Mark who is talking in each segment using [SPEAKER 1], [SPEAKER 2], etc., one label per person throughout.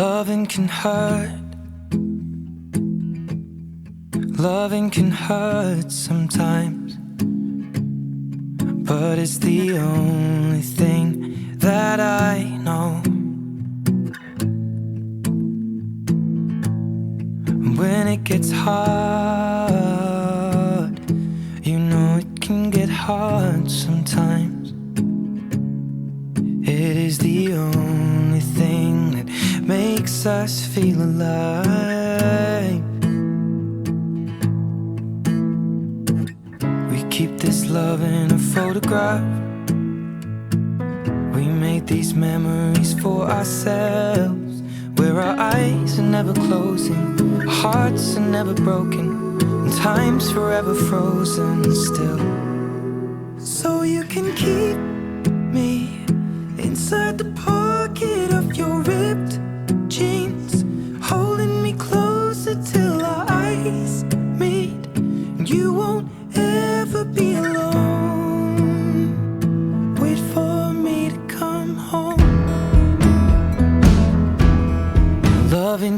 [SPEAKER 1] Loving can hurt. Loving can hurt sometimes. But it's the only thing that I know. When it gets hard, you know it can get hard sometimes. It is the only makes us feel alive. We keep this love in a photograph. We made these memories for ourselves. Where our eyes are never closing, our hearts are never broken, and time's forever frozen still. So you can keep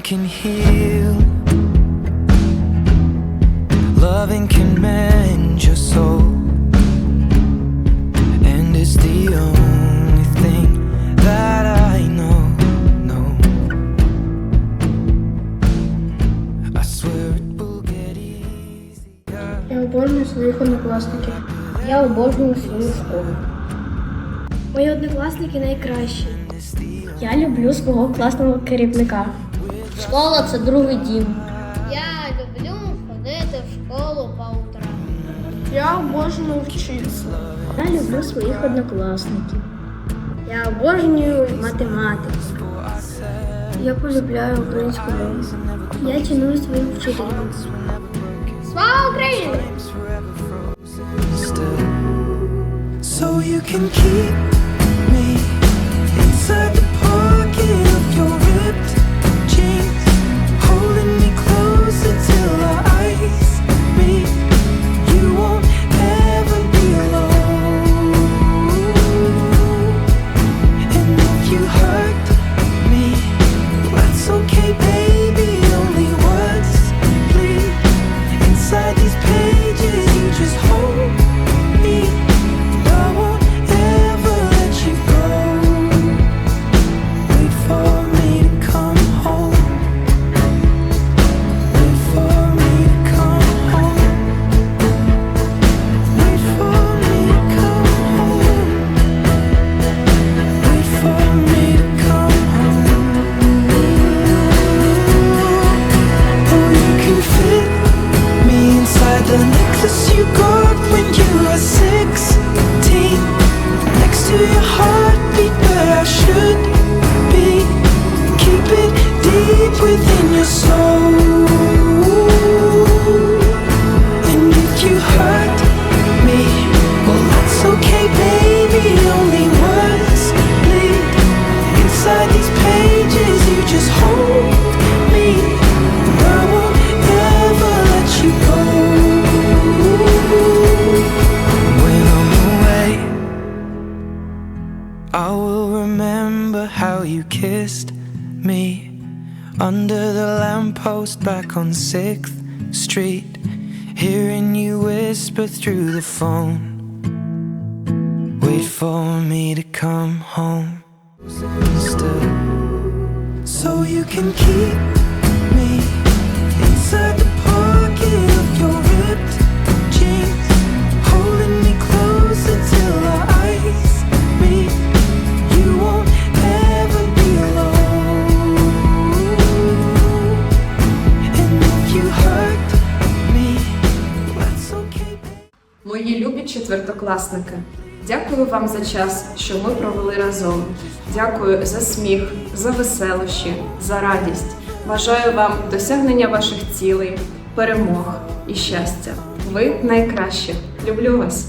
[SPEAKER 1] can heal. Loving can mend your soul. And it's the only thing that I know. No. I swear it will get easier.
[SPEAKER 2] Я своїх однокласників. Я обожнюю свою школу. Мої однокласники найкращі. Я люблю свого класного керівника. Школа це другий дім.
[SPEAKER 3] Я люблю ходити в школу по утрам.
[SPEAKER 2] Я обожнюю вчитися. Я люблю своїх однокласників. Я обожнюю математику. Я полюбляю українську мову. Я ціную своїх вчителів.
[SPEAKER 3] Слава Україні!
[SPEAKER 1] So you can keep me inside the kissed me under the lamppost back on 6th Street. Hearing you whisper through the phone. Wait for me to come home. So you can keep me inside the
[SPEAKER 4] четвертокласники, дякую вам за час, що ми провели разом. Дякую за сміх, за веселощі, за радість. Бажаю вам досягнення ваших цілей, перемог і щастя. Ви найкращі. Люблю вас!